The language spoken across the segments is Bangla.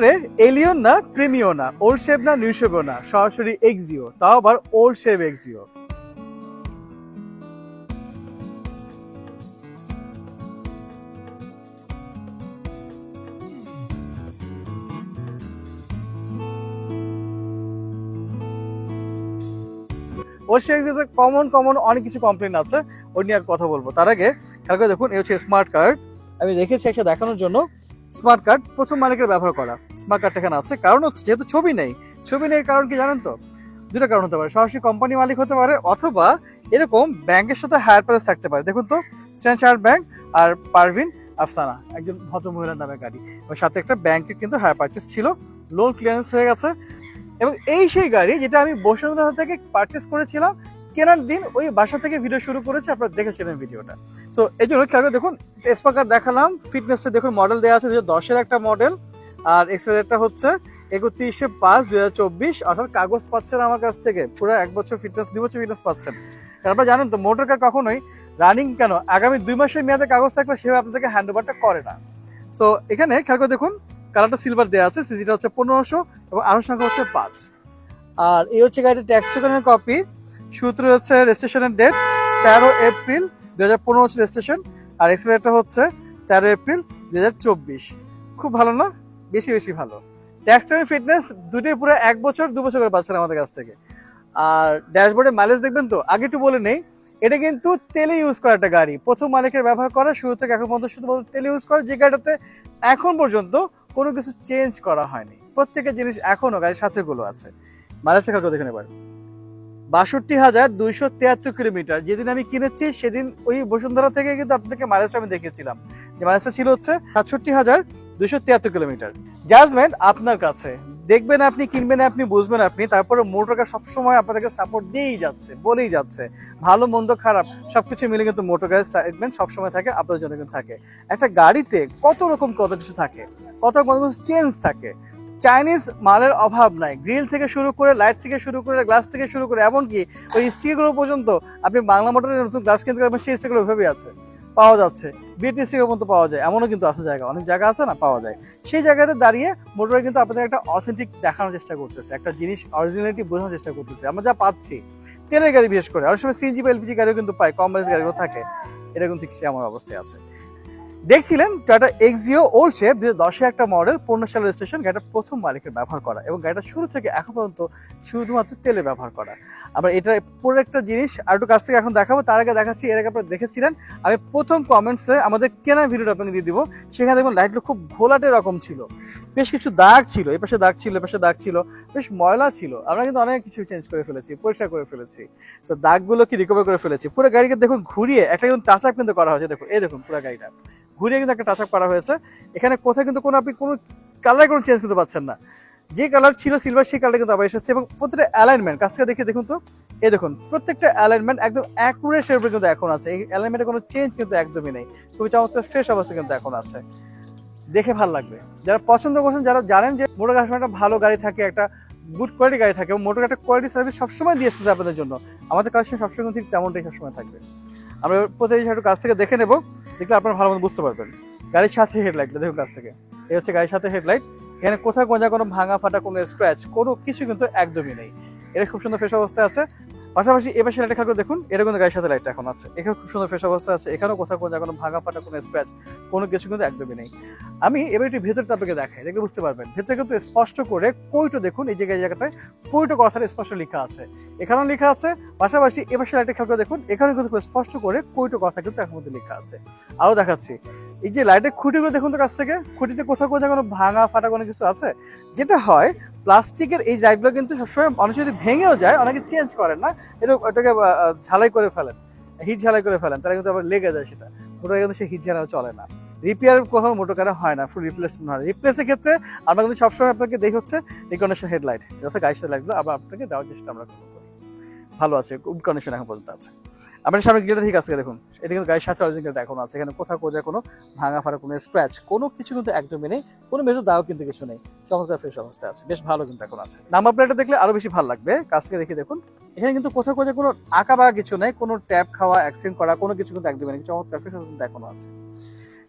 এবারে এলিয়ন না প্রিমিও না, ওল্ড শেপ না, নিউ শেপও না, সরাসরি এক্সিও, তাও আবার ওল্ড শেপ এক্সিও। ওর সে কমন কমন অনেক কিছু কমপ্লেন আছে ওর নিয়ে আর কথা বলব। তার আগে, খেয়াল করে দেখুন, এই হচ্ছে স্মার্ট কার্ড আমি রেখেছি একটা দেখানোর জন্য। স্মার্ট কার্ড প্রথম মালিকের ব্যবহার করা। স্মার্ট কার্ড এখানে আছে। কারণ হচ্ছে যেহেতু ছবি নেই। ছবি নেই কারণ কি জানেন তো? দুটো কারণ হতে পারে। সরাসরি কোম্পানি মালিক হতে পারে অথবা এরকম ব্যাংকের সাথে হায়ার প্যালেস থাকতে পারে। দেখুন তো স্ট্যান্ড ব্যাংক আর পারভিন আফসানা একজন ভদ্র মহিলার নামে গাড়ি। এবং সাথে একটা ব্যাংকের কিন্তু হায়ার পারচেস ছিল। লোন ক্লিয়ারেন্স হয়ে গেছে। এবং এই সেই গাড়ি যেটা আমি বসুন্ধরা থেকে পারচেস করেছিলাম কেনার দিন ওই বাসা থেকে ভিডিও শুরু করেছে, আপনারা দেখেছিলেন ভিডিওটা সো এই জন্য খেয়াল করে দেখুন স্পাকার দেখালাম ফিটনেসে দেখুন মডেল দেওয়া আছে যে দশের একটা মডেল আর এক্সেলেটটা হচ্ছে একত্রিশে পাঁচ দুই হাজার চব্বিশ, অর্থাৎ কাগজ পাচ্ছেন আমার কাছ থেকে, পুরো এক বছর ফিটনেস দুই বছর ফিটনেস পাচ্ছেন। আপনারা জানেন তো মোটর কার কখনোই রানিং কেন? আগামী দুই মাসের মেয়াদে কাগজ থাকলে সেভাবে আপনাদেরকে হ্যান্ড ওভারটা করে না। সো এখানে খেয়াল করে দেখুন কালারটা সিলভার দেওয়া আছে সিজিটা হচ্ছে পনেরোশো এবং আরও সংখ্যা হচ্ছে পাঁচ। আর এই হচ্ছে গাড়ির ট্যাক্স কপি সূত্র হচ্ছে রেজিস্ট্রেশনের ডেট তেরো এপ্রিল দু হাজার পনেরো হচ্ছে রেজিস্ট্রেশন, আর এক্সপায়ারটা হচ্ছে তেরো এপ্রিল দু হাজার চব্বিশ। খুব ভালো না? বেশি বেশি ভালো। ট্যাক্স টোকেন ফিটনেস দুটোই পুরো এক বছর, দু বছর করে পাচ্ছেন আমাদের কাছ থেকে। আর ড্যাশবোর্ডে মাইলেজ দেখবেন তো? আগে একটু বলে নেই, এটা কিন্তু তেলে ইউজ করা একটা গাড়ি। প্রথম মালিকের ব্যবহার করা, শুরু থেকে এখন পর্যন্ত শুধুমাত্র তেলে ইউজ করা। যে গাড়িটাতে এখন পর্যন্ত কোনো কিছু চেঞ্জ করা হয়নি। প্রত্যেকটা জিনিস এখনও গাড়ির সাথে গুলো আছে। মাইলেজটা কাউকে দেখুন এবার বাষট্টি হাজার দুইশো তিয়াত্তর কিলোমিটার। যেদিন আমি কিনেছি, সেদিন ওই বসুন্ধরা থেকে কিন্তু আপনাদেরকে মাইলেজটা আমি দেখেছিলাম যে মাইলেজটা ছিল হচ্ছে সাতষট্টি হাজার দুইশো তিয়াত্তর কিলোমিটার। জাজমেন্ট আপনার কাছে। দেখবেন আপনি, কিনবেন আপনি, বুঝবেন আপনি তারপরে মোটরকার সবসময় আপনাদেরকে সাপোর্ট দিয়েই যাচ্ছে, বলেই যাচ্ছে। ভালো, মন্দ, খারাপ, সবকিছু মিলে কিন্তু মোটরকার সেগমেন্ট সবসময় থাকে, আপনাদের জন্য কিন্তু থাকে। একটা গাড়িতে কত রকম কত কিছু থাকে, কত কত চেঞ্জ থাকে চাইনিজ মালের অভাব নাই। গ্রিল থেকে শুরু করে লাইট থেকে শুরু করে গ্লাস থেকে শুরু করে এমনকি ওই স্টিকগুলো পর্যন্ত আপনি বাংলা মোটরের নতুন গ্লাস কিনতে পারবেন, সেই স্টিকগুলো ভেবে আছে। পাওয়া যাচ্ছে। বিটি স্টিকের মতো পাওয়া যায়, এমনও কিন্তু আছে জায়গা। অনেক জায়গা আছে না, পাওয়া যায়। সেই জায়গাটা দাঁড়িয়ে মোটরে কিন্তু আপনাদের একটা অথেন্টিক দেখানোর চেষ্টা করতেছে, একটা জিনিস অরিজিনালিটি বোঝানোর চেষ্টা করতেছে। আমরা যা পাচ্ছি, তেলের গাড়ি বিশেষ করে। অনেক সময় সিএনজি বা এলপিজি গাড়িও কিন্তু পাই, কম গাড়িগুলো থাকে। এরকম ঠিক সে আমার অবস্থায় আছে। দেখছিলেন টাটা এক্সিও ওল্ড শেপ দু দশে একটা মডেল পনেরো সাল রেজিস্ট্রেশন গাড়িটা প্রথম মালিকের ব্যবহার করা এবং গাড়িটা শুরু থেকে এখন পর্যন্ত শুধুমাত্র তেলে ব্যবহার করা। আবার এটা পুরো একটা জিনিস, আর একটু কাছ থেকে এখন দেখাবো, তার আগে দেখাচ্ছি, এর আগে আপনারা দেখেছিলেন, আমি প্রথম কমেন্টসে আমাদের কেনার ভিডিওটা আপনাকে দিয়ে দিব। সেখানে দেখবেন লাইটগুলো খুব ঘোলাটে রকম ছিল। বেশ কিছু দাগ ছিল এই পাশে দাগ ছিল, এ পাশে দাগ ছিল, বেশ ময়লা ছিল। আমরা কিন্তু অনেক কিছু চেঞ্জ করে ফেলেছি, পরিষ্কার করে ফেলেছি। তো দাগগুলো কি রিকভার করে ফেলেছি? পুরো গাড়িকে দেখুন, ঘুরিয়ে একটা কিন্তু টাচ আপ কিন্তু করা হয়েছে। দেখুন, এই দেখুন পুরো গাড়িটা। ঘুরিয়ে কিন্তু একটা টাচ আপ করা হয়েছে। এখানে কোথায় কিন্তু কোনো আপনি কোনো কালার কোনো চেঞ্জ করতে পারছেন না। যে কালার ছিল সিলভার সেই কালার কিন্তু আবার এসেছে এবং প্রত্যেকটা অ্যালাইনমেন্ট কাছ থেকে দেখে দেখুন তো। এই দেখুন, প্রত্যেকটা অ্যালাইনমেন্ট একদম অ্যাকুরেট শেপে কিন্তু এখন আছে। এই অ্যালাইনমেন্টে কোনো চেঞ্জ কিন্তু একদমই নেই। খুবই চমৎকার ফ্রেশ অবস্থা কিন্তু এখন আছে। দেখে ভালো লাগবে। যারা পছন্দ করছেন, যারা জানেন যে মোটর গাড়ি একটা ভালো গাড়ি থাকে, একটা গুড কোয়ালিটি গাড়ি থাকে এবং মোটর একটা কোয়ালিটি সার্ভিস সবসময় দিয়ে এসেছে আপনাদের জন্য, আমাদের কাছে সবসময় কিন্তু ঠিক তেমনটাই সবসময় থাকবে। আমরা প্রত্যেক একটু কাছ থেকে দেখে নেব। দেখলে আপনারা ভালো মতো বুঝতে পারবেন। গাড়ির সাথে হেডলাইট দেখুন কাছ থেকে। এই হচ্ছে গাড়ির সাথে হেডলাইট এখানে কোথাও গোঁজা কোনো, ভাঙা ফাটা কোনো স্ক্র্যাচ কোনো কিছু কিন্তু একদমই নেই। এটা খুব সুন্দর ফ্রেশ অবস্থায় আছে। পাশাপাশি এবার লাইটটা খেয়াল দেখুন এটা কিন্তু গাড়ির সাথে লাইটটা এখন আছে। এখানে খুব সুন্দর ফ্রেশ অবস্থা আছে। এখানেও কোথাও কোনো কোনো ভাঙা ফাটা, কোনো স্ক্র্যাচ কোনো কিছু কিন্তু একদমই নেই। আমি এবার একটু ভেতরটা আপনাকে দেখাই, দেখলে বুঝতে পারবেন। ভেতরে কিন্তু স্পষ্ট করে কইটো দেখুন, এই জায়গায় জায়গাটায়, কইটো কথাটা স্পষ্ট লেখা আছে। এখানেও লেখা আছে, পাশাপাশি এবার লাইটটা খেয়াল করে দেখুন এখানে কিন্তু খুব স্পষ্ট করে কইটো কথা কিন্তু এখন মধ্যে লেখা আছে। আরও দেখাচ্ছি এই যে লাইটের খুঁটিগুলো দেখুন তো কাছ থেকে, খুঁটিতে কোথাও কোথাও কোনো ভাঙা, ফাটা কোনো কিছু আছে। যেটা হয়, প্লাস্টিকের এই লাইটগুলো কিন্তু সবসময় মানুষ যদি ভেঙেও যায়, অনেকে চেঞ্জ করেন না এটা ওটাকে ঝালাই করে ফেলেন হিট ঝালাই করে ফেলেন তারা কিন্তু আবার লেগে যায় সেটা। মোটর কিন্তু সেই হিট ঝালাই চলে না। রিপেয়ার কখনো মোটর কারে হয় না ফুল রিপ্লেসমেন্ট হয় রিপ্লেসের ক্ষেত্রে আমরা কিন্তু সবসময় আপনাকে দেখি হচ্ছে রিকন্ডিশন হেডলাইট অর্থাৎ গাড়ির সাথে লাইটগুলো আবার আপনাকে দেওয়ার চেষ্টা আমরা করি ভালো আছে গুড কন্ডিশন এখন পর্যন্ত আছে। আপনার সামনে গেলে ঠিক আছে, দেখুন। এটা কিন্তু গাড়ির সাথে অরিজিনাল এখন আছে। এখানে কোথাও কোথাও কোনো ভাঙা ফাড়া, কোনো স্ক্র্যাচ কোনো কিছু কিন্তু একদমই নেই। কোনো মেজর দাও কিন্তু কিছু নেই। চমৎকার ফ্রেশ অবস্থায় আছে। বেশ ভালো কিন্তু এখন আছে। নাম্বার প্লেটটা দেখলে আরও বেশি ভালো লাগবে। কাছ থেকে দেখে, দেখুন। এখানে কিন্তু কোথাও কোথাও কোনো আঁকা বা কিছু নেই। কোনো ট্যাপ খাওয়া অ্যাক্সিডেন্ট করা, কোনো কিছু কিন্তু একদমই নেই। চমৎকার ফ্রেশ কিন্তু এখনও আছে।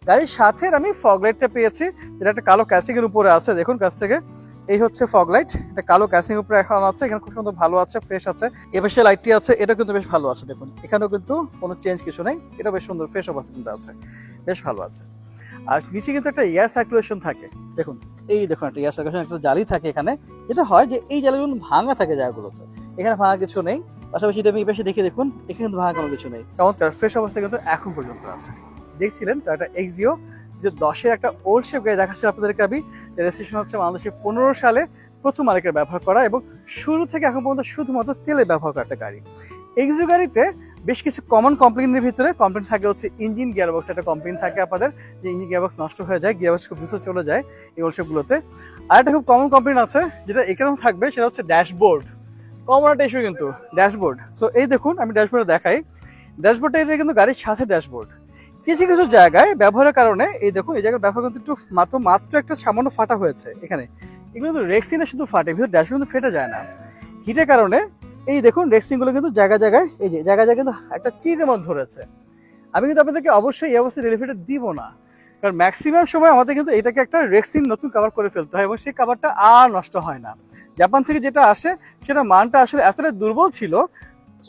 গাড়ির সাথে আমি ফগ লাইটটা পেয়েছি। যেটা একটা কালো ক্যাসিং এর উপরে আছে। দেখুন, কাছ থেকে এই হচ্ছে ফগ লাইট এটা কালো ক্যাসিং উপরে এখন আছে, এখানে খুব সুন্দর ভালো আছে ফ্রেশ আছে। এবার সে লাইটটি আছে এটা কিন্তু বেশ ভালো আছে, দেখুন। এখানেও কিন্তু কোনো চেঞ্জ কিছু নেই এটা বেশ সুন্দর ফ্রেশ অবস্থা কিন্তু আছে, বেশ ভালো আছে। আর নিচে কিন্তু একটা এয়ার সার্কুলেশন থাকে, দেখুন। এই দেখুন, একটা এয়ার সার্কুলেশন একটা জালি থাকে এখানে। যেটা হয় যে এই জালিগুলো ভাঙা থাকে জায়গাগুলোতে, এখানে ভাঙা কিছু নেই। পাশাপাশি আমি পাশে দেখে দেখুন, এখানে কিন্তু ভাঙা কোনো কিছু নেই। চমৎকার ফ্রেশ অবস্থা কিন্তু এখন পর্যন্ত আছে। দেখছিলেন একটা এক্সিও যে দশের একটা ওল্ড শেপ গাড়ি দেখাচ্ছি আপনাদেরকে আমি রেজিস্ট্রেশন হচ্ছে বাংলাদেশের পনেরো সালে প্রথম মালিকের ব্যবহার করা এবং শুরু থেকে এখন পর্যন্ত শুধুমাত্র তেলে ব্যবহার করা একটা গাড়ি। এক্সিও গাড়িতে বেশ কিছু কমন কমপ্লেনের ভিতরে কমপ্লেন থাকে হচ্ছে ইঞ্জিন গিয়ারবক্স একটা কমপ্লেন থাকে আপনাদের, যে ইঞ্জিন গিয়ারবক্স নষ্ট হয়ে যায় গিয়ারবক্স খুব দ্রুত চলে যায় এই ওলশেপগুলোতে আর একটা খুব কমন কমপ্লেন আছে, যেটা এখানেও থাকবে, সেটা হচ্ছে ড্যাশবোর্ড কমন একটা ইস্যু কিন্তু ড্যাশবোর্ড সো এই দেখুন, আমি ড্যাশবোর্ডে দেখাই। ড্যাশবোর্ডটা এটা কিন্তু গাড়ির সাথে ড্যাশবোর্ড কিছু কিছু জায়গায় ব্যবহারের কারণে, এই দেখুন, এই জায়গায় ব্যবহার কিন্তু একটু মাত্র মাত্র একটা সামান্য ফাটা হয়েছে এখানে। এগুলো কিন্তু রেক্সিনে শুধু ফাটে, ভিতরে ড্যাশবোর্ড কিন্তু ফেটে যায় না। হিটের কারণে, এই দেখুন রেক্সিংগুলো কিন্তু জায়গায় জায়গায়, এই যে জায়গায় জায়গায় কিন্তু একটা চিরের মধ্যে ধরেছে। আমি কিন্তু আপনাদেরকে অবশ্যই এই অবস্থায় রেলিফেটার দিব না। কারণ ম্যাক্সিমাম সময় আমাদের কিন্তু এটাকে একটা রেক্সিন নতুন কাভার করে ফেলতে হয় এবং সেই কাভারটা আর নষ্ট হয় না। জাপান থেকে যেটা আসে সেটা মানটা আসলে এতটাই দুর্বল ছিল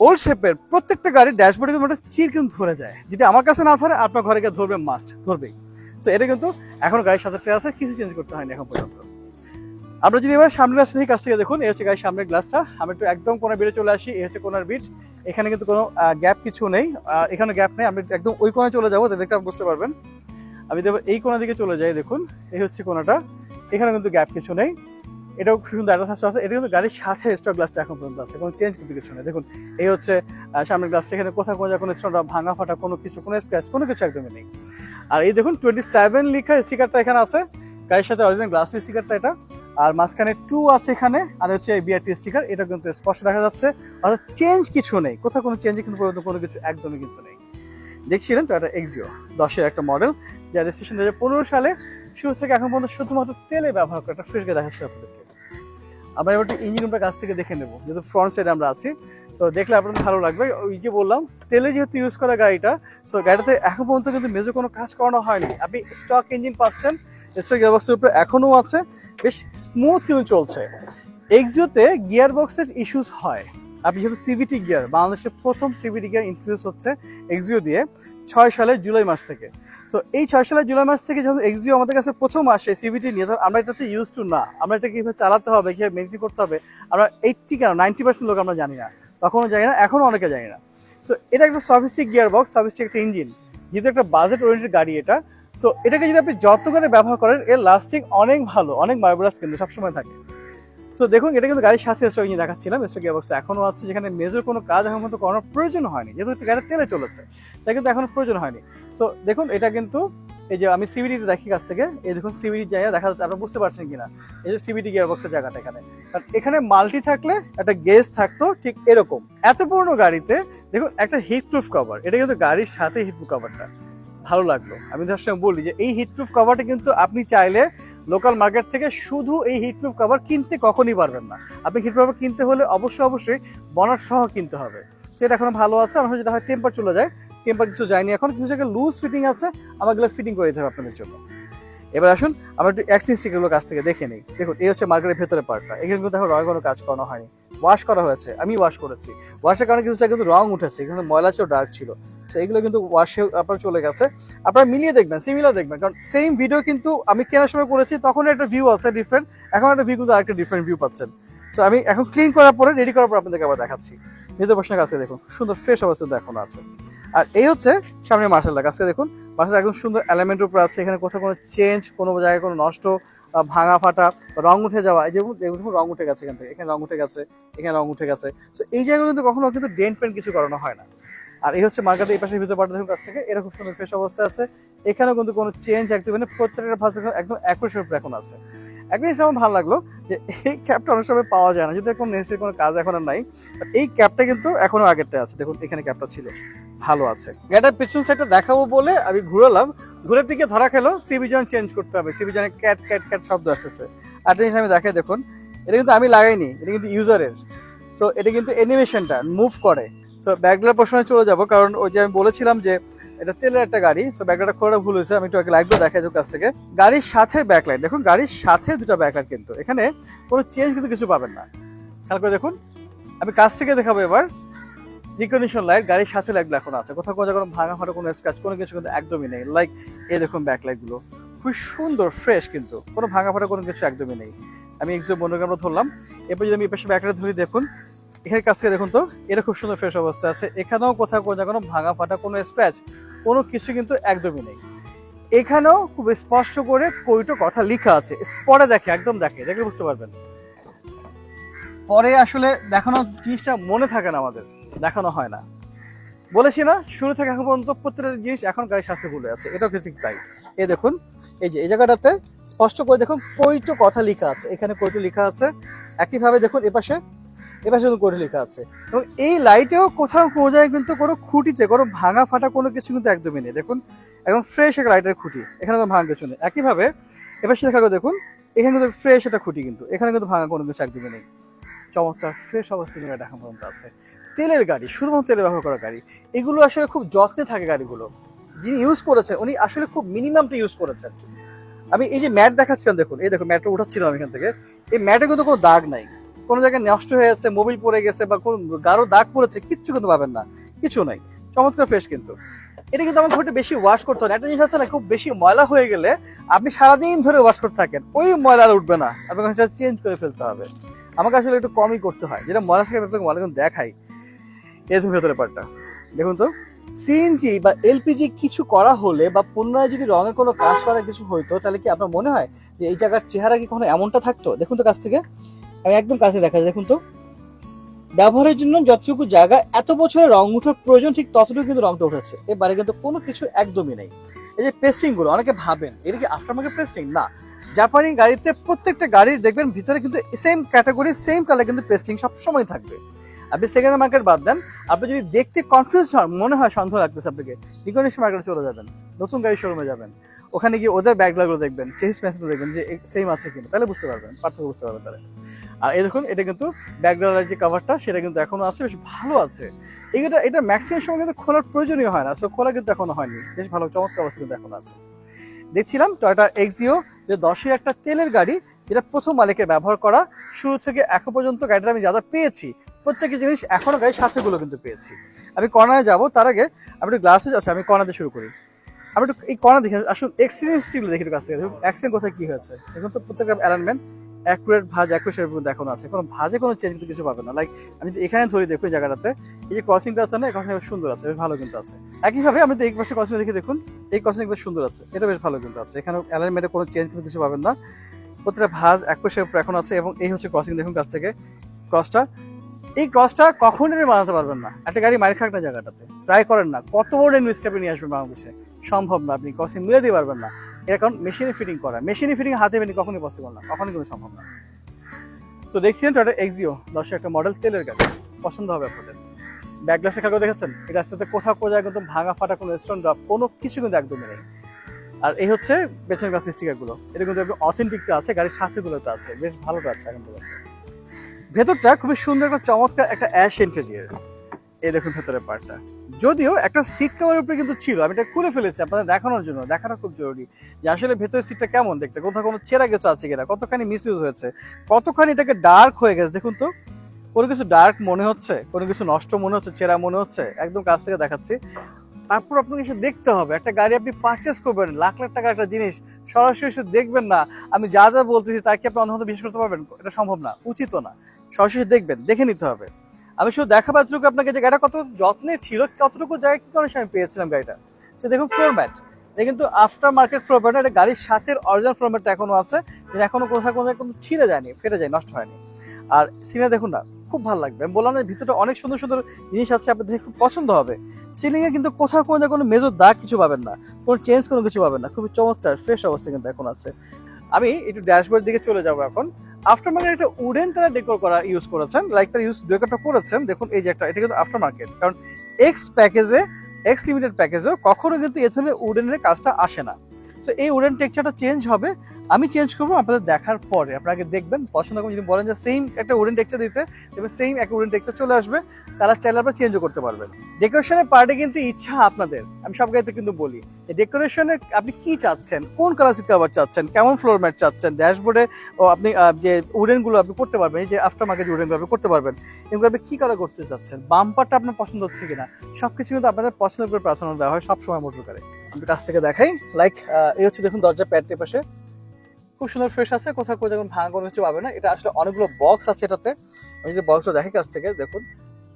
ওল্ড শেপের প্রত্যেকটা গাড়ির ড্যাশবোর্ডে কিন্তু একটা চির কিন্তু ধরে যায়। যদি আমার কাছে না ধরে, আপনার ঘরে গিয়ে ধরবে মাস্ট ধরবেই। সো এটা কিন্তু এখন গাড়ির সাথে আছে, কিছু চেঞ্জ করতে হয়নি এখন পর্যন্ত। আমরা যদি এবার সামনের রাস্তা থেকে কাছ থেকে দেখুন, এই হচ্ছে গাড়ির সামনের গ্লাসটা আমি একটু একদম কোনার বিটে চলে আসি, এই হচ্ছে কোনার বিট এখানে কিন্তু কোনো গ্যাপ কিছু নেই। এখানে গ্যাপ নেই আমি একদম ওই কোণে চলে যাব আপনি বুঝতে পারবেন। আমি দেবো এই কোণা দিকে চলে যাই, দেখুন, এই হচ্ছে কোনাটা এখানে কিন্তু গ্যাপ কিছু নেই। এটাও খুব সুন্দর একটা আছে। এটা কিন্তু গাড়ির সাথে স্টক গ্লাসটা এখন পর্যন্ত আছে, কোনো চেঞ্জ কিন্তু কিছু নেই। দেখুন, এই হচ্ছে সামনের গ্লাসটা এখানে কোথাও কোনো কোনো স্টোনটা ভাঙা ফাটা, কোনো কিছু, কোনো স্ক্র্যাচ কোনো কিছু একদমই নেই। আর এই দেখুন টোয়েন্টি সেভেন লিখা স্টিকারটা এখানে আছে। গাড়ির সাথে অরিজিনাল গ্লাস স্টিকারটা এটা। আর মাঝখানে টু আছে এখানে, আর হচ্ছে বিআরটি স্টিকার এটা কিন্তু স্পষ্ট দেখা যাচ্ছে। অর্থাৎ চেঞ্জ কিছু নেই, কোথাও কোনো চেঞ্জ কিন্তু পর্যন্ত কোনো কিছু একদমই কিন্তু নেই। দেখছিলেন টয়টা এক্সিও দশের একটা মডেল যা রেজিস্ট্রেশন দু হাজার পনেরো সালে শুরু থেকে এখন পর্যন্ত শুধুমাত্র তেলে ব্যবহার করে, একটা ফ্রেশকে দেখাচ্ছে আপনাদেরকে। আমরা এবার একটু ইঞ্জিন রুমটা কাছ থেকে দেখে নেব, যেহেতু ফ্রন্ট সাইডে আমরা আছি। তো দেখলে আপনাদের ভালো লাগবে। ওই যে বললাম, তেলে যেহেতু ইউজ করা গাড়িটা সো গাড়িটাতে এখন পর্যন্ত কিন্তু মেজর কোনো কাজ করানো হয়নি। আপনি স্টক ইঞ্জিন পাচ্ছেন স্টক গিয়ারবক্সের উপরে এখনও আছে, বেশ স্মুথ কিন্তু চলছে। এক্সিওতে গিয়ার বক্সের ইস্যুস হয়। আপনি যেহেতু সিভিটি গিয়ার বাংলাদেশের প্রথম সিভিটি গিয়ার ইন্ট্রোডিউস হচ্ছে এক্সিও দিয়ে। ছয় সালের জুলাই মাস থেকে। তো এই ছয় সালের জুলাই মাস থেকে যখন এক্সিও আমাদের কাছে প্রথম আসে সিভিটি নিয়ে, তখন আমরা এটাতে ইউজ টু না। আমরা এটা কীভাবে চালাতে হবে, কীভাবে মেনটেন করতে হবে, আমরা এইটটি কেন? নাইনটি পার্সেন্ট লোক আমরা জানি না। তখনও জানি না, এখনও অনেকে জানি না। সো এটা একটা সফিস্টিক গিয়ার বক্স সফিস্টিক একটা ইঞ্জিন যেহেতু একটা বাজেট ওরিয়েন্টেড গাড়ি এটা। তো এটাকে যদি আপনি যত্ন করে ব্যবহার করেন, এর লাস্টিং অনেক ভালো, অনেক মার্বেলাস কিন্তু সবসময় থাকে। সো দেখুন, এটা কিন্তু গাড়ির সাথে স্টক ইঞ্জিন দেখাচ্ছিলাম স্টক গিয়ারবক্সটা এখনও আছে, যেখানে মেজর কোনো কাজ এখন মতো করানোর প্রয়োজন হয়নি, যেহেতু গাড়ি তেলে চলেছে, তাই কিন্তু এখনও প্রয়োজন হয়নি। সো দেখুন, এটা কিন্তু এই যে আমি সিবিডি দেখি কাছ থেকে, এই দেখুন সিবিডি জায়গা দেখা যাচ্ছে, আপনারা বুঝতে পারছেন কিনা, এই যে সিবিডি গিয়ারবক্সের জায়গাটা এখানে। কারণ এখানে মাল্টি থাকলে একটা গেজ থাকতো ঠিক এরকম। এত পুরনো গাড়িতে, দেখুন, একটা হিট প্রুফ কভার এটা কিন্তু গাড়ির সাথে হিট প্রুফ কভারটা ভালো লাগল। আমি ধর সঙ্গে বলি যে, এই হিট প্রুফ কভারটা কিন্তু আপনি চাইলে লোকাল মার্কেট থেকে শুধু এই হিটপ্রুফ কভার কিনতে কখনই পারবেন না। আপনি হিটপ্রুফ কিনতে হলে অবশ্যই অবশ্যই বনার সহ কিনতে হবে। সেটা এখন ভালো আছে, আমার যেটা হয় টেম্পার চলে যায়। টেম্পার কিছু যায়নি এখন, কিছু জায়গায় লুজ ফিটিং আছে, আমাগুলো ফিটিং করে দিতে হবে আপনাদের জন্য। এবার আসুন, আমরা একটু অ্যাক্সিন স্টিকগুলো কাছ থেকে দেখে নিই। দেখুন, এই হচ্ছে মার্কেটের ভেতরে পার্টটা এখানে কিন্তু দেখো রয় কোনো কাজ করানো হয়নি। ওয়াশ করা হয়েছে, আমি ওয়াশ করেছি। ওয়াশের কারণে কিছু কিন্তু রং উঠেছে কিন্তু ময়লা ছিল ডার্ক ছিল। তো এগুলো কিন্তু ওয়াশে আপনার চলে গেছে। আপনারা মিলিয়ে দেখবেন সিমিলার দেখবেন, কারণ সেম ভিডিও কিন্তু আমি কেনার সময় করেছি তখন একটা ভিউ আছে ডিফারেন্ট এখন একটা ভিউ কিন্তু আরেকটা ডিফারেন্ট ভিউ পাচ্ছেন। তো আমি এখন ক্লিন করার পরে রেডি করার পর আপনাদেরকে আবার দেখাচ্ছি। নিতে প্রশ্নের কাছে দেখুন, সুন্দর ফ্রেশ অবস্থা এখন আছে। আর এই হচ্ছে সামনে মার্শালটা কাছে দেখুন মার্শাল একদম সুন্দর এলিমেন্টের উপর আছে। এখানে কোথাও কোনো চেঞ্জ কোনো জায়গায় কোনো নষ্ট ভাঙা ফাটা, রং উঠে যাওয়া, এই যে দেখুন রং উঠে গেছে এখান থেকে। এখানে রং উঠে গেছে, এখানে রং উঠে গেছে। তো এই জায়গাগুলো কিন্তু কখনো কিন্তু ডেন্ট পেন্ট কিছু করানো হয় না। আর এই হচ্ছে মার্কেটে এই পাশে ভিতরে পাটা দেখুন কাছ থেকে। এরকম সুন্দর ফ্রেশ অবস্থা আছে। এখানেও কিন্তু কোনো চেঞ্জ একদম মানে প্রত্যেকটা ভাষা একদম উপরে এখন আছে। একটা জিনিস আমার ভালো লাগল যে এই ক্যাপটা অনেক সময় পাওয়া যায় না, যদি এখন নেসেসারি কোনো কাজ এখন আর নাই। এই ক্যাপটা কিন্তু এখনও আগেরটা আছে, দেখুন এখানে ক্যাপটা ছিল। ভালো আছে। গাড়িটার পেছন সাইডটা দেখাবো বলে আমি ঘুরালাম। ঘুরের দিকে ধরা খেলো সিবিজন চেঞ্জ করতে হবে। সিবিজনে ক্যাট ক্যাট ক্যাট শব্দ আসতেছে। আর জিনিস আমি দেখাই, দেখুন, এটা কিন্তু আমি লাগাইনি, এটা কিন্তু ইউজারের সো এটা কিন্তু অ্যানিমেশনটা মুভ করে। সো ব্যাকগ্রাউন্ড প্রশ্নে চলে যাব, কারণ ওই যে আমি বলেছিলাম যে এটা তেলের একটা গাড়ি সো ব্যাকলাইটটা খোলা ভুল হয়েছে, আমি একটু আগে লাইটগুলো দেখাই দিই কাছ থেকে। গাড়ির সাথে ব্যাকলাইট দেখুন গাড়ির সাথে দুটো ব্যাকলাইট কিন্তু, এখানে কোনো চেঞ্জ কিন্তু কিছু পাবেন না। খেয়াল করে দেখুন, আমি কাছ থেকে দেখাবো এবার। রিকগনিশন লাইট গাড়ির সাথে লাইটগুলো এখন আছে। কোথাও কোথাও কোনো ভাঙা ফাটা কোনো স্ক্র্যাচ কোনো কিছু কিন্তু একদমই নেই। লাইক এই দেখুন ব্যাকলাইটগুলো। খুব সুন্দর ফ্রেশ কিন্তু। কোনো ভাঙা ফাটা কোনো কিছু একদমই নেই। আমি এক্সো মনোগ্রামটা ধরলাম। এরপর যদি আমি এই পাশে ব্যাকলাইট ধরি, দেখুন, এখানে কাছ থেকে দেখুন তো, এটা খুব সুন্দর ফ্রেশ অবস্থা আছে। এখানেও কোথাও কোথাও কোনো ভাঙা ফাটা, কোনো স্ক্র্যাচ কোনো কিছু কিন্তু একদমই নেই। এখানেও খুব স্পষ্ট করে কইটো কথা লেখা আছে। পরে দেখে, একদম দেখে, দেখলে বুঝতে পারবেন। পরে আসলে দেখানো জিনিসটা মনে থাকে না আমাদের, দেখানো হয় না। বলেছি না, শুরু থেকে এখন পর্যন্ত প্রত্যেকটা জিনিস এখন গাড়ির সাথে ঘুরে আছে, এটাও কিন্তু ঠিক তাই। এ দেখুন এই যে, এই জায়গাটাতে স্পষ্ট করে দেখুন কইটো কথা লেখা আছে। এখানে কইটো লেখা আছে? একইভাবে দেখুন এপাশে এপাশে কিন্তু কইটো লেখা আছে। এবং এই লাইটেও কোথাও কোনো জায়গায় কিন্তু কোনো খুঁটিতে, কোনো ভাঙা ফাটা কোনো কিছু কিন্তু একদমই নেই। দেখুন, একদম ফ্রেশ একটা লাইটের খুঁটি। এখানে কোনো ভাঙা কিছু নেই। একইভাবে এপাশে দেখা দেখো দেখুন, এখানে কিন্তু ফ্রেশ একটা খুঁটি কিন্তু। এখানে কিন্তু ভাঙা কোনো কিছু একদমই নেই। চমৎকার ফ্রেশ অবস্থা কিন্তু এখন পর্যন্ত আছে। তেলের গাড়ি, শুধুমাত্র তেলে ব্যবহার করা গাড়ি। এগুলো আসলে খুব যত্নে থাকে গাড়িগুলো। যিনি ইউজ করেছেন, উনি আসলে খুব মিনিমামটা ইউজ করেছেন। আমি এই যে ম্যাট দেখাচ্ছিলাম, দেখুন, এই দেখো ম্যাটটা উঠাচ্ছিলাম এখান থেকে। এই ম্যাটে কিন্তু কোনো দাগ নাই। কোনো জায়গায় নষ্ট হয়ে যাচ্ছে মোবিল পড়ে গেছে বা কোন গাঢ় দাগ পড়েছে, কিচ্ছু কিন্তু পাবেন না। কিছু নাই। চমৎকার ফ্রেশ কিন্তু। এটা কিন্তু আমাকে একটু বেশি ওয়াশ করতে হয়। একটা জিনিস আছে না, খুব বেশি ময়লা হয়ে গেলে আপনি সারাদিন ধরে ওয়াশ করতে থাকেন। ওই ময়লা আর উঠবে না। আপনাকে সেটা চেঞ্জ করে ফেলতে হবে। আমাকে আসলে একটু কমই করতে হয়। যেটা ময়লা থাকে, আপনাকে ময়লা কিন্তু দেখাই এই ভেতরে পার্টটা দেখুন তো। সিএনজি বা এলপিজি কিছু করা হলে বা পুনরায় যদি রঙের কোনো কাজ করা কিছু হইতো, তাহলে কি আপনার মনে হয় যে এই জায়গার চেহারা কি কখনো এমনটা থাকতো? দেখুন তো কাছ থেকে। আমি একদম কাছে দেখা যায়, দেখুন তো। ব্যবহারের জন্য যতটুকু জায়গা, এত বছরের রং উঠার প্রয়োজন ঠিক ততটুকু কিন্তু রংটা উঠেছে। এবারে কিন্তু কোনো কিছু একদমই নেই। এই যে পেস্টিংগুলো, অনেকে ভাবেন, এটা কি আফটার মার্কেট পেস্টিং না। জাপানি গাড়িতে প্রত্যেকটা গাড়ির দেখবেন ভিতরে কিন্তু সেম ক্যাটাগরি সেম কালার কিন্তু পেস্টিং সবসময় থাকবে। আপনি সেকেন্ড মার্কেট বাদ দেন। আপনি যদি দেখতে কনফিউজ হন, মনে হয় সন্দেহ লাগতেছে আপনাকে নিকনিশ মার্কেটে চলে যাবেন, নতুন গাড়ি শোরুমে যাবেন। ওখানে গিয়ে ওদের ব্যাগগুলো দেখবেন চেঞ্জ পেন্সিল দেখবেন যে সেম আছে কিনা, তাহলে বুঝতে পারবেন, পার্থক্য বুঝতে পারবেন তাহলে। আর এই দেখুন, এটা কিন্তু ব্যাকগ্রাউন্ডের যে কভারটা সেটা কিন্তু এখনও আছে, বেশ ভালো আছে। এইটা এটা ম্যাক্সিমাম সময় কিন্তু খোলার প্রয়োজনীয় হয় না সো খোলা কিন্তু এখনও হয়নি, বেশ ভালো, চমৎকার অবস্থা কিন্তু এখনও আছে। দেখছিলাম টয়টা এক্সিও যে দশের একটা তেলের গাড়ি, যেটা প্রথম মালিকের ব্যবহার করা, শুরু থেকে এখন পর্যন্ত গাড়িটা আমি যা যা পেয়েছি প্রত্যেকটা জিনিস এখনও গাড়ির সাথেগুলো কিন্তু পেয়েছি। আমি কর্নারে যাব, তার আগে আমি একটু গ্লাসে আচ্ছা আমি কর্নার দিয়ে শুরু করি। আমি একটু এই কর্নার দেখে, আসুন এক্সপিরিয়েন্সগুলো দেখি কাছ থেকে। দেখুন অ্যাক্সিডেন্ট কোথায় কি হয়েছে? এখন তো, প্রত্যেকটা অ্যালাইনমেন্ট অ্যাকুরেট ভাজ অ্যাকুরেট পর্যন্ত এখন আছে। কোনো ভাজে কোনো চেঞ্জ কিন্তু কিছু পাবে না। লাইক আমি এখানে ধরি, দেখুন জায়গাটাতে, এই যে ক্রসিংটা আছে না, এখানে বেশ সুন্দর আছে, বেশ ভালো কিন্তু আছে। একইভাবে আমি এই পাশে ক্রসিং দেখে, দেখুন, এই ক্রসিং বেশ সুন্দর আছে, এটা বেশ ভালো কিন্তু আছে। এখানে অ্যালাইনমেন্টে কোনো চেঞ্জ কিন্তু কিছু পাবেন না। প্রত্যেকটা ভাজ অ্যাকুরেট উপর এখন আছে, এবং এই হচ্ছে ক্রসিং দেখুন কাছ থেকে। ক্রসটা এই ক্রসটা কখনোই বানাতে পারবেন না। একটা গাড়ি মারি খাক না জায়গাটাতে। ট্রাই করেন না। কত বড় ইনভেস্ট নিয়ে আসবেন বাংলাদেশে? সম্ভব না। আপনি ক্রসিং মিলে দিতে পারবেন না। এটা কারণ মেশিনে ফিটিং করা। মেশিনে ফিটিং হাতে ফিটিং কখনোই পসিবল না। কখনোই কোনো সম্ভব না। তো দেখছিলেন টয়টা এক্সিও দশে একটা মডেল তেলের গাড়ি। পছন্দ হবে আপনাদের। ব্যাক গ্লাসে কাগজ দেখেছেন? এই রাস্তাতে কোথাও কোথাও কিন্তু ভাঙা ফাটা কোনো স্টোন ড্রপ কোনো কিছু কিন্তু একদমই নেই। আর এই হচ্ছে পেছনের গ্লাস স্টিকারগুলো। এটা কিন্তু একদম অথেন্টিকটা আছে, গাড়ির সাথে গুলোটা আছে। বেশ ভালোটা আছে এখন পর্যন্ত। ভেতরটা খুবই সুন্দর একটা চমৎকার একটা অ্যাশ ইন্টেরিয়ার এই দেখুন ভেতরের পার্টটা যদিও একটা সিট কভারের উপরে কিন্তু ছিল, আমি এটা খুলে ফেলেছি আপনাদের দেখানোর জন্য। দেখাটা খুব জরুরি যে আসলে ভেতরের সিটটা কেমন দেখতে, কোথাও কোনো ছেঁড়া গেছে আছে কিনা, কতখানি মিস ইউজ হয়েছে, কতখানি এটাকে ডার্ক হয়ে গেছে, দেখুন তো। কোনো কিছু ডার্ক মনে হচ্ছে, কোনো কিছু নষ্ট মনে হচ্ছে, ছেঁড়া মনে হচ্ছে, একদম কাছ থেকে দেখাচ্ছি। তারপর আপনাকে এসে দেখতে হবে, একটা গাড়ি আপনি পারচেস করবেন, লাখ লাখ টাকার একটা জিনিস, সরাসরি এসে দেখবেন না, আমি যা যা বলতেছি তা কি আপনি অন্য বিশ্বাস করতে পারবেন, এটা সম্ভব না উচিত না। সরাসরি দেখবেন, দেখে নিতে হবে। আমি শুধু দেখা পাত্রকে আপনাকে যে গাড়িটা কত যত্নে ছিল, কতটুকু জায়গায় কি করে আমি পেয়েছিলাম গাড়িটা, সে দেখুন ফ্লোর ম্যাট এটা কিন্তু আফটার মার্কেট ফ্লোর ম্যাট এটা গাড়ির সাথে অরিজিনাল ফ্লোর ম্যাটটা এখনও আছে এটা এখনও কোথাও কোথাও কোনো ছিঁড়ে যায়নি, ফেটে যায়, নষ্ট হয়নি। আর সিনে দেখুন না, খুব ভালো লাগবে। আমি বললাম না ভিতরটা অনেক সুন্দর সুন্দর জিনিস আছে, আপনাদের দেখে খুব পছন্দ হবে। সিলিং এ কিন্তু কোথাও কোনো কোনো মেজর দাগ কিছু পাবেন না, কোনো চেঞ্জ কোনো কিছু পাবেন না, খুবই চমৎকার ফ্রেশ অবস্থা কিন্তু এখন আছে। আমি একটু ড্যাশবোর্ড দিকে চলে যাব এখন। আফটার মার্কেট একটা উডেন তারা ডেকোর করা ইউজ করেছেন লাইক তারা ইউজ ডেকোরটা করেছেন। দেখুন, এই যে একটা, এটা কিন্তু আফটার মার্কেট কারণ এক্স প্যাকেজে এক্স লিমিটেড প্যাকেজেও কখনো কিন্তু এ ধরনের উডেনের কাজটা আসে না। তো এই উডেন টেক্সচারটা চেঞ্জ হবে। আমি চেঞ্জ করব আপনাদের দেখার পরে। আপনাকে দেখবেন, পছন্দ করবেন যদি বলেন যে সেম একটা উডেন টেক্সচার দিতে তবে সেম একটা উডেন টেক্সচার চলে আসবে কালার চাইলে আপনারা চেঞ্জও করতে পারবেন। ডেকোরেশনের পার্টে কিন্তু ইচ্ছা আপনাদের। আমি সব গাড়িতে কিন্তু বলি ডেকোরেশনে আপনি কি চাচ্ছেন, কোন কালার সিট কাভার চাচ্ছেন, কেমন ফ্লোর ম্যাট চাচ্ছেন ড্যাশবোর্ডে ও আপনি যে উডেনগুলো আপনি করতে পারবেন, এই যে আফটার মার্কেট উডেনগুলো আপনি করতে পারবেন, এগুলো আপনি কি কালার করতে চাচ্ছেন বাম্পারটা আপনার পছন্দ হচ্ছে কিনা, সবকিছু কিন্তু আপনাদের পছন্দের করে প্রার্থনা দেওয়া হয় সবসময় মোটর কারে আমি কাছ থেকে দেখাই লাইক এই হচ্ছে দেখুন দরজা প্যাডের পাশে খুব সুন্দর ফ্রেশ আছে, কোথাও কোথাও যখন ভাঙা কোনো কিছু পাবে না। এটা আসলে অনেকগুলো বক্স আছে এটাতে। আমি যদি বক্সটা দেখি কাছ থেকে, দেখুন।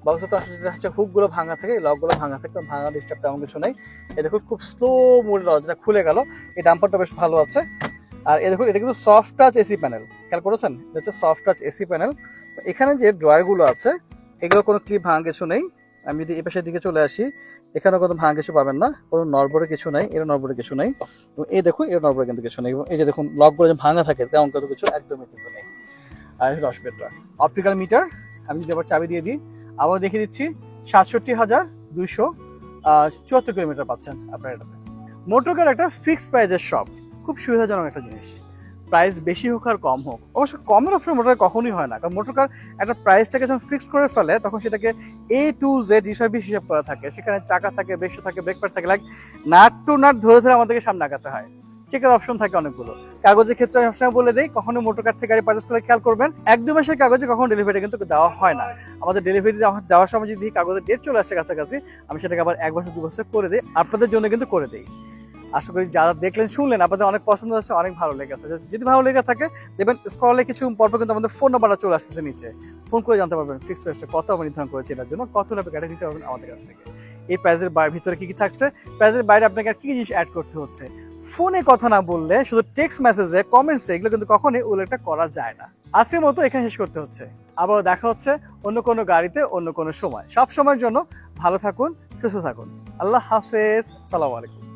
বক্সটা আসলে যেটা হচ্ছে হুকগুলো ভাঙা থাকে লকগুলো ভাঙা থাকে ভাঙা ডিস্টার্ব তেমন কিছু নেই। এ দেখুন, খুব স্লো মোডে যেটা খুলে গেল। এই ডাম্পারটা বেশ ভালো আছে। আর এ দেখুন, এটা কিন্তু সফট টাচ এসি প্যানেল খেয়াল করেছেন? এটা হচ্ছে সফট টাচ এসি প্যানেল এখানে যে ড্রয়ারগুলো আছে, এগুলো কোনো ক্লিপ ভাঙা কিছু নেই। আমি যদি এই পাশের দিকে চলে আসি এখানে কোনো ভাঙা কিছু পাবেন না, কোনো নরবরে কিছু নাই, এর নরবরে কিছু নাই। এবং এই দেখুন, এর নরবরে কিন্তু কিছু নেই। এবং এই যে দেখুন, লকগুলো যে ভাঙা থাকে, তেমন কিন্তু কিছু একদমই কিন্তু নেই। আর রস বেডটা অপটিক্যাল মিটার আমি যদি আবার চাবি দিয়ে দিই আবার দেখিয়ে দিচ্ছি, সাতষট্টি হাজার দুইশো চুয়াত্তর কিলোমিটার পাচ্ছেন আপনার এটাতে। মোটর কার একটা ফিক্সড প্রাইজের শপ খুব সুবিধাজনক একটা জিনিস। প্রাইস বেশি হোক আর কম হোক। অবশ্য কমের অপশন মোটর কখনোই হয় না। কারণ মোটর কার একটা প্রাইসটাকে যখন ফিক্সড করে ফেলে, তখন সেটাকে এ টু জেড হিসাবে হিসাব করা থাকে। সেখানে চাকা থাকে ব্রেক থাকে ব্রেক প্যাড থাকে লাইক নাট টু নাট ধরে ধরে আমাদেরকে সামনে আগাতে হয়। চেকের অপশন থাকে অনেকগুলো। কাগজের ক্ষেত্রে সবসময় বলে দেই, কখনো মোটর কার থেকে গাড়ি পারচেস করে খেয়াল করবেন এক দু মাসের কাগজে কখনো ডেলিভারি কিন্তু দেওয়া হয় না। আমাদের ডেলিভারি দেওয়ার সময় যদি কাগজের ডেট চলে আসে কাছাকাছি, আমি সেটাকে আবার এক বছর, দু বছর করে দিই। আপনাদের জন্য কিন্তু করে দিই। আশা করি যারা দেখলেন, শুনলেন, আপনাদের অনেক পছন্দ হচ্ছে অনেক ভালো লেগেছে। যদি ভালো লেগে থাকে, দেখবেন স্কলে কিছু পরপর কিন্তু আমাদের ফোন নাম্বারটা চলে আসতেছে নিচে। ফোন করে জানতে পারবেন ফিক্স প্রাইসটা কত আমরা নির্ধারণ করেছি এটার জন্য, কত আপনি গাড়ি দিতে পারবেন আমাদের কাছ থেকে। এই প্রাইসের বাইরে ভিতরে কি কি থাকছে? প্রাইসের বাইরে আপনাকে আর কি জিনিস অ্যাড করতে হচ্ছে? ফোনে কথা না বললে, শুধু টেক্সট মেসেজে কমেন্টসে এগুলো কিন্তু কখনোই উল্লেখটা করা যায় না। আজকের মতো এখানে শেষ করতে হচ্ছে। আবারও দেখা হচ্ছে অন্য কোনো গাড়িতে, অন্য কোনো সময়। সব সময়ের জন্য ভালো থাকুন, সুস্থ থাকুন। আল্লাহ হাফেজ। সালাম আলাইকুম।